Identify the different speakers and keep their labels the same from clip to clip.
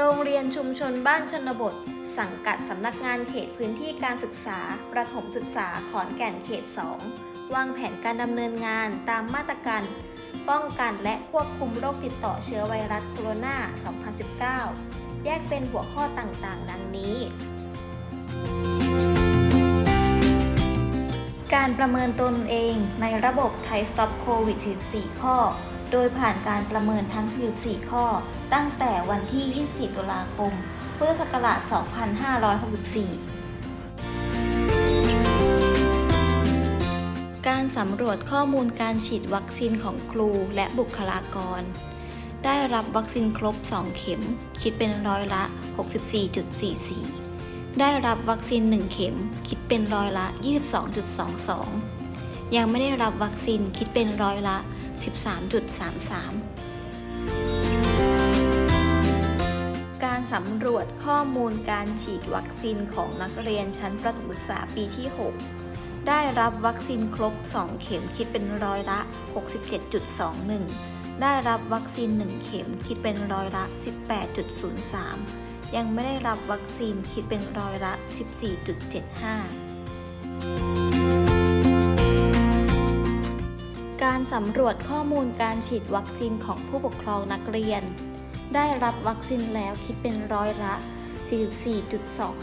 Speaker 1: โรงเรียนชุมชนบ้านชนบท สังกัดสำนักงานเขตพื้นที่การศึกษา ประถมศึกษาขอนแก่นเขต 2 วางแผนการดำเนินงานตามมาตรการ ป้องกันและควบคุมโรคติดต่อเชื้อไวรัสโคโรนา 2019 แยกเป็นหัวข้อต่างๆ ดังนี้ การประเมินตนเองในระบบไทย Stop COVID 14 ข้อ โดยผ่านการประเมินทั้ง 14 ข้อ ตั้งแต่วันที่ 24 ตุลาคม พุทธศักราช 2564การสำรวจข้อมูลการฉีดวัคซีนของครูและบุคลากร ได้รับวัคซีนครบ 2 เข็ม คิดเป็นร้อยละ 64.44 ได้รับวัคซีน 1 เข็ม คิดเป็นร้อยละ 22.22 ยังไม่ได้รับวัคซีนคิดเป็นร้อยละ 13.33 การสำรวจข้อมูลการฉีดวัคซีนของนักเรียนชั้นประถมศึกษาปีที่ 6 ได้รับวัคซีนครบ 2 เข็มคิดเป็นร้อยละ 67.21 ได้รับวัคซีน 1 เข็มคิดเป็นร้อยละ 18.03 ยังไม่ได้รับวัคซีนคิดเป็นร้อยละ 14.75 การสำรวจข้อมูลการฉีดวัคซีนของผู้ปกครองนักเรียน ได้รับวัคซีนแล้วคิดเป็นร้อยละ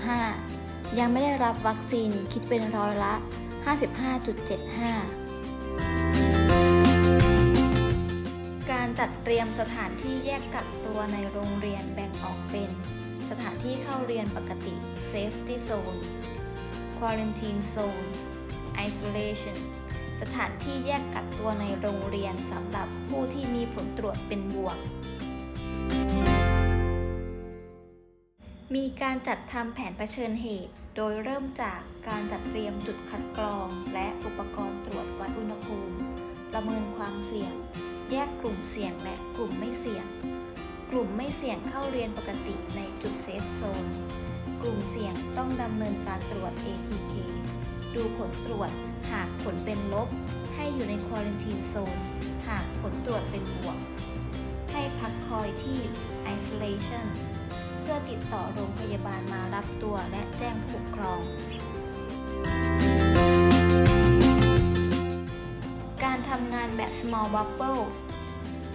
Speaker 1: 44.25 ยังไม่ได้รับวัคซีนคิดเป็นร้อยละ 55.75 การจัดเตรียมสถานที่แยกกักตัวในโรงเรียนแบ่งออกเป็น สถานที่เข้าเรียนปกติ Safety Zone Quarantine Zone Isolation สถานที่แยกกักตัวในโรงเรียนสำหรับผู้ที่มีผลตรวจเป็นบวก มีการจัดทำแผนเผชิญเหตุ โดยเริ่มจากการจัดเตรียมจุดคัดกรอง และอุปกรณ์ตรวจวัดอุณหภูมิ ประเมินความเสี่ยง แยกกลุ่มเสี่ยงและกลุ่มไม่เสี่ยง กลุ่มไม่เสี่ยงเข้าเรียนปกติในจุดเซฟโซน กลุ่มเสี่ยงต้องดำเนินการตรวจ ATK ดูผลตรวจ หากผลเป็นลบ ให้อยู่ในควอลันทีนโซน หากผลตรวจเป็นบวก ให้พักคอยที่ isolation เพื่อติดต่อโรงพยาบาลมารับตัวและแจ้งผู้ปกครอง การทำงานแบบ small bubble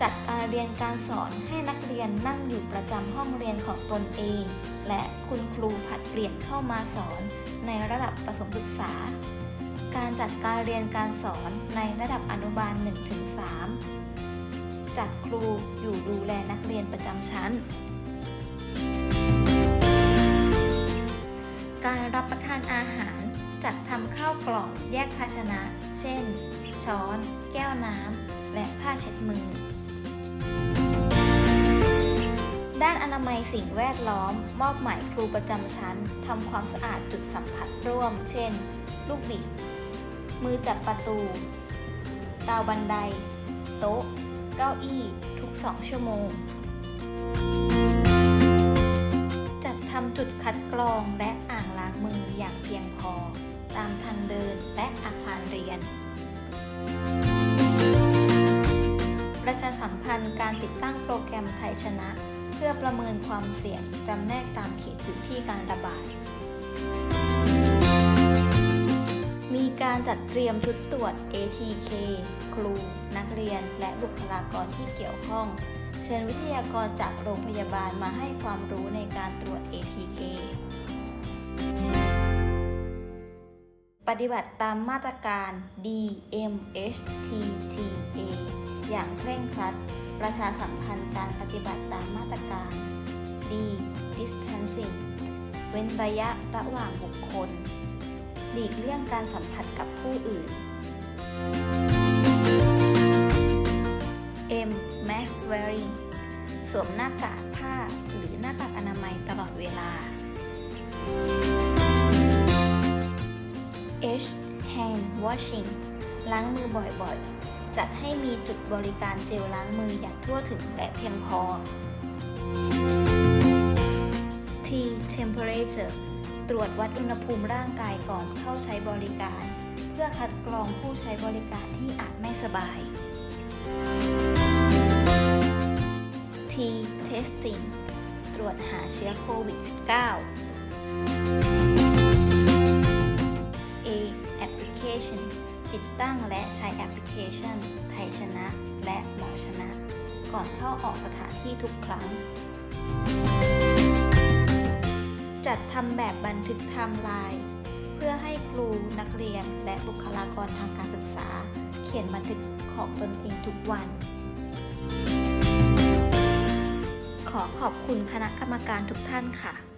Speaker 1: จัดการเรียนการสอนให้นักเรียนนั่งอยู่ประจำห้องเรียนของตนเอง และคุณครูผัดเปลี่ยนเข้ามาสอนในระดับประถมศึกษา การจัดการเรียนการสอนในระดับอนุบาล 1-3 จัดครูอยู่ดูแลนักเรียนประจำชั้น การรับประทานอาหารจัดทำข้าวกล่องแยกภาชนะ เช่น ช้อน แก้วน้ำ และผ้าเช็ดมือ ด้านอนามัยสิ่งแวดล้อม มอบหมายครูประจำชั้นทำความสะอาดจุดสัมผัสร่วม เช่น ลูกบิด มือจับประตู ราวบันได โต๊ะ เก้าอี้ ทุกสองชั่วโมง จัดทำจุดคัดกรองและอ่างล้างมืออย่างเพียงพอ ตามทางเดินและอาคารเรียนปร นการติดตั้งโปรแกรมไทยชนะ เพื่อประเมินความเสี่ยงจำแนกตามเขตพื้นที่การระบาด มีการจัดเตรียมชุดตรวจ ATK ครู นักเรียน และบุคลากรที่เกี่ยวข้อง เชิญวิทยากรจากโรงพยาบาลมาให้ความรู้ในการตรวจ ATK ปฏิบัติตามมาตรการ DMHTTA อย่างเคร่งครัด ประชาสัมพันธ์การปฏิบัติตามมาตรการ D distancing เว้นระยะระหว่างบุคคล หลีกเลี่ยงการสัมผัสกับผู้อื่น M mask wearing สวมหน้ากากผ้าหรือหน้ากากอนามัยตลอดเวลา H hand washing ล้างมือบ่อยๆ จัดให้มีจุดบริการเจลล้างมืออย่างทั่วถึงและเพียงพอ T temperature ตรวจวัดอุณหภูมิร่างกายก่อนเข้าใช้บริการ เพื่อคัดกรองผู้ใช้บริการที่อาจไม่สบาย T testing ตรวจหาเชื้อโควิด -19 อนเข้าออกสถานที่ทุกครั้ง จัดทำแบบบันทึกไทม์ไลน์เพื่อให้ครูนักเรียนและบุคลากรทางการศึกษา เขียนบันทึกของตนเองทุกวัน ขอขอบคุณคณะกรรมการทุกท่านค่ะ